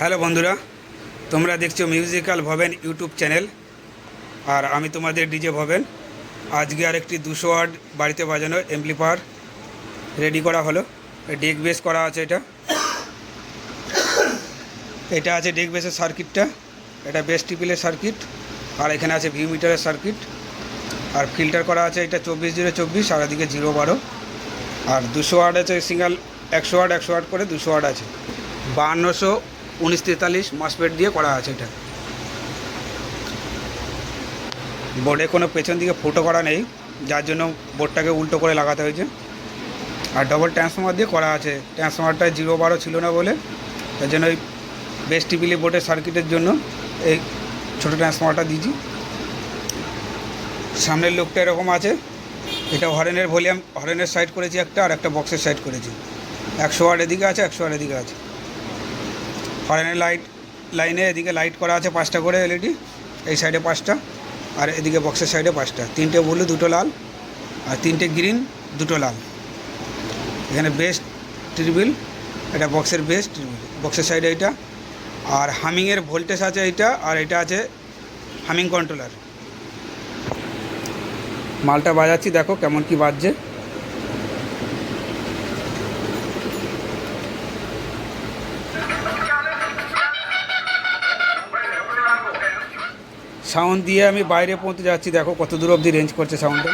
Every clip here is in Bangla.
হ্যালো বন্ধুরা, তোমরা দেখছ মিউজিক্যাল ভবেন ইউটিউব চ্যানেল আর আমি তোমাদের ডিজে ভবেন আজকে আরেকটি দুশো ওয়াট বাড়িতে বাজানো এমপ্লিফায়ার রেডি করা হলো। ডেক বেস করা আছে এটা। এটা আছে ডেক বেসের সার্কিটটা এটা বেস টিপিলের সার্কিট আর এখানে আছে ভিউ মিটারের সার্কিট আর ফিল্টার করা আছে এটা চব্বিশ জিরো চব্বিশ, আর এদিকে জিরো বারো। আর দুশো ওয়াট আছে সিঙ্গেল একশো ওয়াট একশো ওয়াট করে দুশো ওয়াট আছে। বাহান্নশো উনিশ তেতাল্লিশ মসপেট দিয়ে করা আছে এটা। বোর্ডে কোনো পেছন দিকে ফুটো করা নেই, যার জন্য বোর্ডটাকে উল্টো করে লাগাতে হয়েছে। আর ডবল ট্রান্সফর্মার দিয়ে করা আছে। ট্রান্সফর্মারটা জিরো বারো ছিল না বলে, তার জন্য ওই বেস্ট টিপিলি বোর্ডের সার্কিটের জন্য এই ছোটো ট্রান্সফর্মারটা দিয়েছি। সামনের লোকটা এরকম আছে। এটা হরেনের ভলিউম, হরেনের সাইড করেছি একটা আর একটা বক্সের সাইড করেছি। একশো ওয়াট এদিকে আছে, একশো ওয়াট এদিকে আছে। হরেনের লাইট লাইনে এদিকে লাইট করা আছে পাঁচটা করে এলইডি এই সাইডে পাঁচটা আর এদিকে বক্সের সাইডে পাঁচটা। তিনটে ব্লু দুটো লাল আর তিনটে গ্রিন দুটো লাল। এখানে বেস্ট ট্রিবিল এটা বক্সের বেস্ট ট্রিবিল বক্সের সাইডে এইটা আর হামিংয়ের ভোল্টেজ আছে এইটা আর এটা আছে হামিং কন্ট্রোলার মালটা বাজাচ্ছি, দেখো কেমন কি বাজছে। সাউন্ড দিয়ে আমি বাইরে পৌঁছে যাচ্ছি। দেখো কত দূর অবধি রেঞ্জ করছে সাউন্ডটা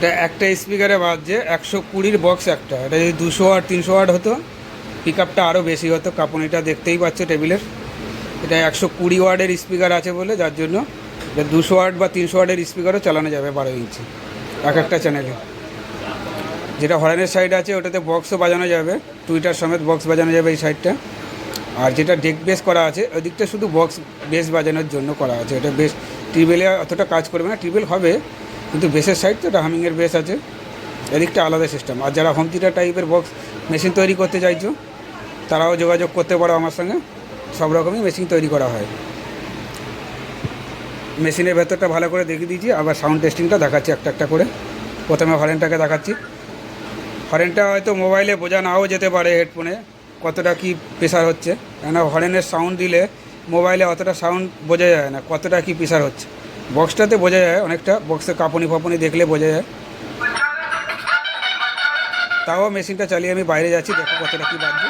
এটা একটা স্পিকারে বাজছে, একশো কুড়ির বক্স একটা। এটা যদি দুশো ওয়াট তিনশো ওয়াট হতো পিক আপটা আরও বেশি হতো। কাঁপুনিটা দেখতেই পাচ্ছ টেবিলের। এটা একশো কুড়ি ওয়ার্ডের স্পিকার আছে বলে, যার জন্য এটা দুশো ওয়াট বা তিনশো ওয়ার্ডের স্পিকারও চালানো যাবে বারো ইঞ্চি। এক একটা চ্যানেলে যেটা হরেনের সাইড আছে, ওটাতে বক্সও বাজানো যাবে। টুইটার সমেত বক্স বাজানো যাবে এই সাইডটা আর যেটা ডেক বেস করা আছে ওই দিকটা শুধু বক্স বেস বাজানোর জন্য করা আছে। এটা বেস টিবেলে অতটা কাজ করবে না। টিবেল হবে কিন্তু বেসের সাইড তো এটা হামিংয়ের বেস আছে। এদিকটা আলাদা সিস্টেম আর যারা হোম থিয়েটার টাইপের বক্স মেশিন তৈরি করতে চাইছো, তারাও যোগাযোগ করতে পারো আমার সঙ্গে। সব রকমই মেশিন তৈরি করা হয়। মেশিনের ভেতরটা ভালো করে দেখিয়ে দিয়েছি। আবার সাউন্ড টেস্টিংটা দেখাচ্ছি একটা একটা করে। প্রথমে হরেনটাকে দেখাচ্ছি। হরেনটা হয়তো মোবাইলে বোঝা নাও যেতে পারে হেডফোনে কতটা কি প্রেশার হচ্ছে। কেননা হরেনের সাউন্ড দিলে মোবাইলে অতটা সাউন্ড বোঝা যায় না, কতটা কি প্রেশার হচ্ছে। বক্সটাতে বোঝা যায় অনেকটা, বক্সে কাঁপুনি ফাপুনি দেখলে বোঝা যায়। তাও মেশিনটা চালিয়ে আমি বাইরে যাচ্ছি, দেখো কতটা কী বাজছে।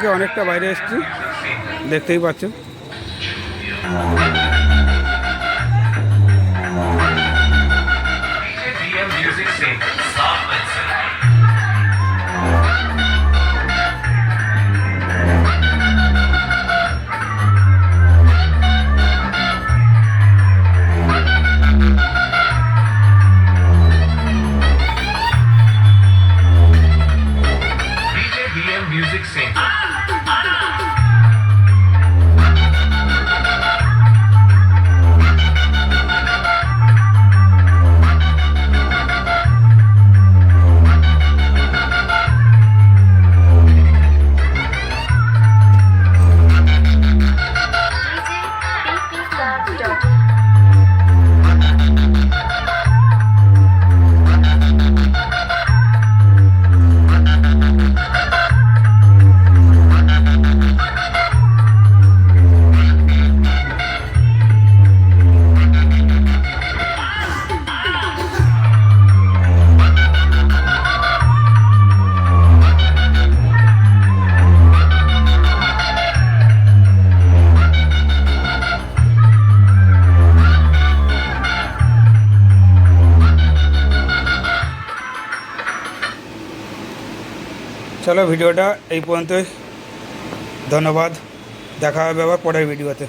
থেকে অনেকটা বাইরে এসছি দেখতেই পাচ্ছ চলো ভিডিওটা এই পর্যন্তই। ধন্যবাদ। দেখা হবে আবার পরের ভিডিওতে।